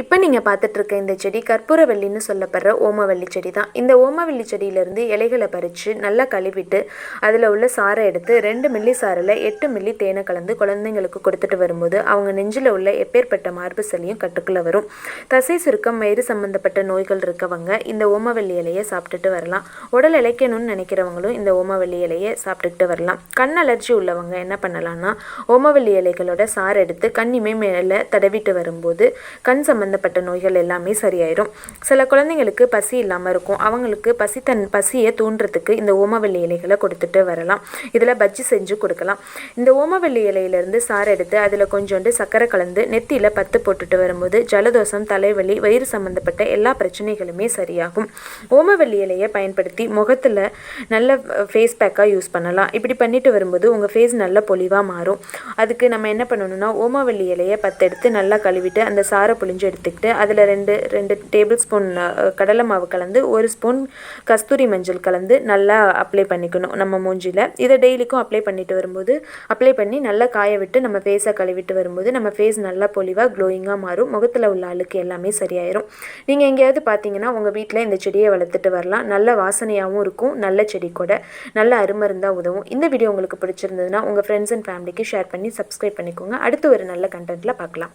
இப்போ நீங்கள் பார்த்துட்ருக்க இந்த செடி கற்பூரவல்லின்னு சொல்லப்படுற ஓமவல்லி செடி தான் இந்த ஓமவல்லி செடியிலேருந்து இலைகளை பறித்து நல்லா கழுவிட்டு அதில் உள்ள சாறை எடுத்து ரெண்டு மில்லி சாறில் எட்டு மில்லி தேனை கலந்து குழந்தைங்களுக்கு கொடுத்துட்டு வரும்போது அவங்க நெஞ்சில் உள்ள எப்பேற்பட்ட மார்பு சளியும் கட்டுக்குள்ளே வரும். தசை சுருக்கம் வயிறு சம்மந்தப்பட்ட நோய்கள் இருக்கவங்க இந்த ஓமவல்லி இலையை சாப்பிட்டுட்டு வரலாம். உடல் இழைக்கணும்னு நினைக்கிறவங்களும் இந்த ஓமவல்லி இலையை சாப்பிட்டுக்கிட்டு வரலாம். கண் அலர்ஜி உள்ளவங்க என்ன பண்ணலாம்னா ஓமவல்லி இலைகளோட சாறு எடுத்து கண்ணிமை மேலே தடவிட்டு வரும்போது கண் சம்மந்தப்பட்ட நோய்கள் எல்லாமே சரியாயிரும். சில குழந்தைங்களுக்கு பசி இல்லாமல் இருக்கும். அவங்களுக்கு பசி தன் பசியை தூண்டுறதுக்கு இந்த ஓமவல்லி இலைகளை கொடுத்துட்டு வரலாம். இதில் பஜ்ஜி செஞ்சு கொடுக்கலாம். இந்த ஓமவல்லி இலையிலேருந்து சாறு எடுத்து அதில் கொஞ்சோண்டு சர்க்கரை கலந்து நெத்தியில் பத்து போட்டுட்டு வரும்போது ஜலதோஷம் தலைவலி வயிறு சம்மந்தப்பட்ட எல்லா பிரச்சனைகளுமே சரியாகும். ஓமவல்லி இலையை பயன்படுத்தி முகத்தில் நல்ல ஃபேஸ் பேக்காக யூஸ் பண்ணலாம். இப்படி பண்ணிட்டு வரும்போது உங்கள் ஃபேஸ் நல்ல பொலிவாக மாறும். அதுக்கு நம்ம என்ன பண்ணணும்னா ஓமவல்லி இலையை பத்து எடுத்து நல்லா கழுவிட்டு அந்த சாரை புழிஞ்சு எடுத்துக்கிட்டு அதில் ரெண்டு ரெண்டு டேபிள் ஸ்பூன் கடலை மாவு கலந்து ஒரு ஸ்பூன் கஸ்தூரி மஞ்சள் கலந்து நல்லா அப்ளை பண்ணிக்கணும் நம்ம மூஞ்சியில். இதை டெய்லிக்கும் அப்ளை பண்ணிட்டு வரும்போது அப்ளை பண்ணி நல்லா காய விட்டு நம்ம ஃபேஸை கழுவிட்டு வரும்போது நம்ம ஃபேஸ் நல்லா பொலிவாக க்ளோயிங்காக மாறும். முகத்தில் உள்ள அழுக்கு எல்லாமே சரியாயிரும். நீங்கள் எங்கேயாவது பார்த்தீங்கன்னா உங்கள் வீட்டில் இந்த செடியை வளர்த்துட்டு வரலாம். நல்ல வாசனையாகவும் இருக்கும். நல்ல செடி கூட நல்ல அருமருந்தாக உதவும். இந்த வீடியோ உங்களுக்கு பிடிச்சிருந்ததுன்னா உங்கள் ஃப்ரெண்ட்ஸ் அண்ட் ஃபேமிலிக்கு ஷேர் பண்ணி சப்ஸ்கிரைப் பண்ணிக்கோங்க. அடுத்து ஒரு நல்ல கண்டென்ட்டில் பார்க்கலாம்.